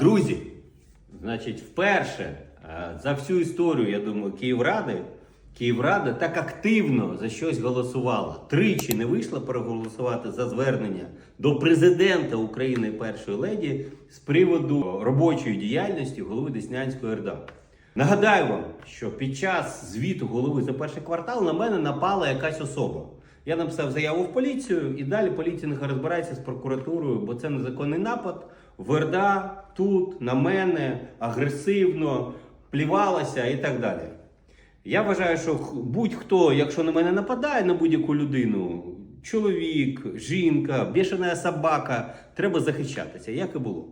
Друзі, значить, вперше е, за всю історію, я думаю, Київради, Київрада так активно за щось голосувала. Тричі не вийшла проголосувати за звернення до президента України першої леді з приводу робочої діяльності голови Деснянської РДА. Нагадаю вам, що під час звіту голови за перший квартал на мене напала якась особа. Я написав заяву в поліцію, і далі поліція нехай розбирається з прокуратурою, бо це незаконний напад. Верда тут на мене агресивно плівалася і так далі. Я вважаю, що будь-хто, якщо на мене нападає на будь-яку людину, чоловік, жінка, бішена собака, треба захищатися, як і було.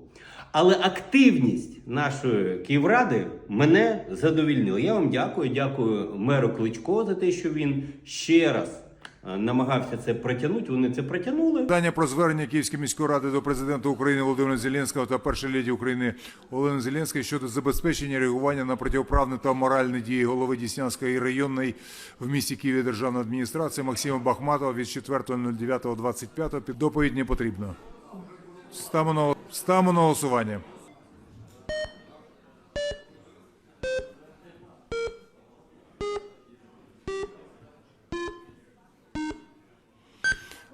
Але активність нашої Київради мене задовільнила. Я вам дякую. Дякую меру Кличко за те, що він ще раз намагався це протягнути. Вони це протягнули. Питання про звернення Київської міської ради до президента України Володимира Зеленського та першої леді України Олени Зеленської щодо забезпечення реагування на протиправні та моральні дії голови Діснянської районної в місті Києві державної адміністрації Максима Бахматова від 4.09.25 під доповідь не потрібно. Ставимо на голосування.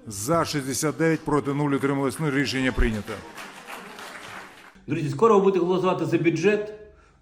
За 69 проти 0 утрималось 0. Рішення прийнято. Друзі, скоро ви будете голосувати за бюджет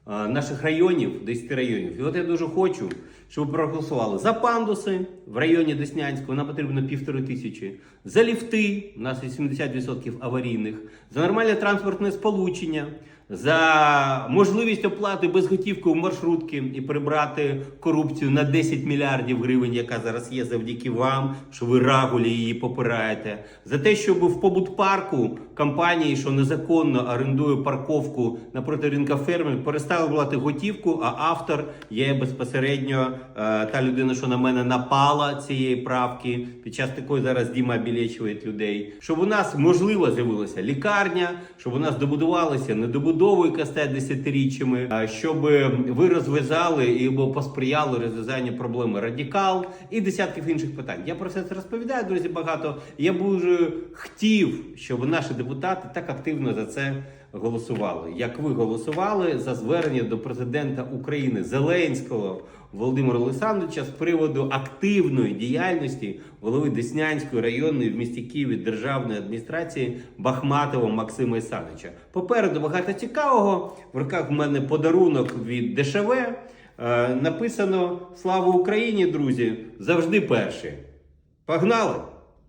наших районів, 10 районів. І от я дуже хочу, щоб ви проголосували за пандуси в районі Деснянського, нам потрібно півтори тисячі, за ліфти, у нас 80% аварійних, за нормальне транспортне сполучення, за можливість оплати безготівкою маршрутки і прибрати корупцію на 10 мільярдів гривень, яка зараз є завдяки вам, що ви рагулі її попираєте, за те, щоб в побут парку компанії, що незаконно орендує парковку напроти ринка фермер, перестали брати готівку, а автор є безпосередньо е, та людина, що на мене напала цієї правки. Під час такої зараз Діма обілечує людей. Щоб у нас можливо з'явилася лікарня, щоб у нас добудувалися недобудовуйка з десятиріччями, щоб ви розв'язали і посприяли розв'язанню проблеми радикал і десятків інших питань. Я про все це розповідаю, друзі, багато. Я б дуже хотів, щоб наші депутати так активно за це голосували. Як ви голосували за звернення до президента України Зеленського Володимира Олександровича з приводу активної діяльності голови Деснянської районної в місті Києві державної адміністрації Бахматова Максима Ісановича. Попереду багато цікавого. В руках в мене подарунок від ДШВ. Е, написано Слава Україні, друзі! Завжди перші. Погнали!